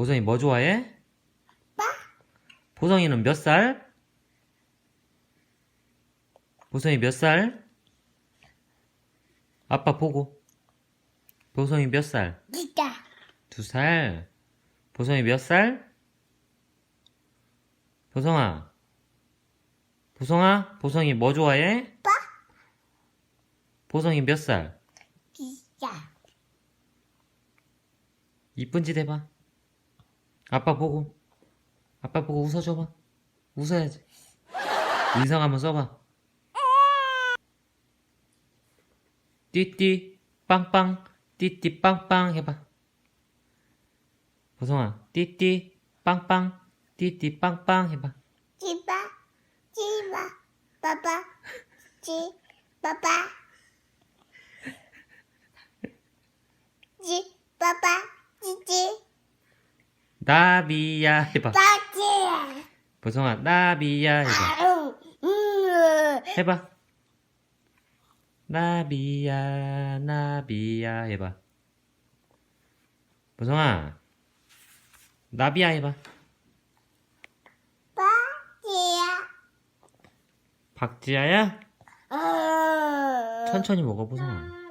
보성이 뭐 좋아해? 빠? 보성이는 몇 살? 보성이 몇 살? 아빠 보고. 보성이 몇 살? 기다. 두 살. 보성이 몇 살? 보성아. 보성아, 보성이 뭐 좋아해? 빠? 보성이 몇 살? 기다. 이쁜 짓 해봐. 아빠 보고. 아빠 보고 웃어줘봐. 웃어야지. 인상 한번 써봐. 띠띠, 빵빵, 띠띠, 빵빵 해봐. 보성아, 띠띠, 빵빵, 띠띠, 빵빵 해봐. 지바. 지바. 빠빠. 지. 빠빠. 지. 빠빠. 지지. 나비야 해봐. 빠지. 보성아, 나비야 해봐. 아우. 음. 해봐. 나비야, 나비야 해봐. 보성아, 나비야 해봐. 빠지야. 박지아야? 어. 천천히 먹어, 보성아.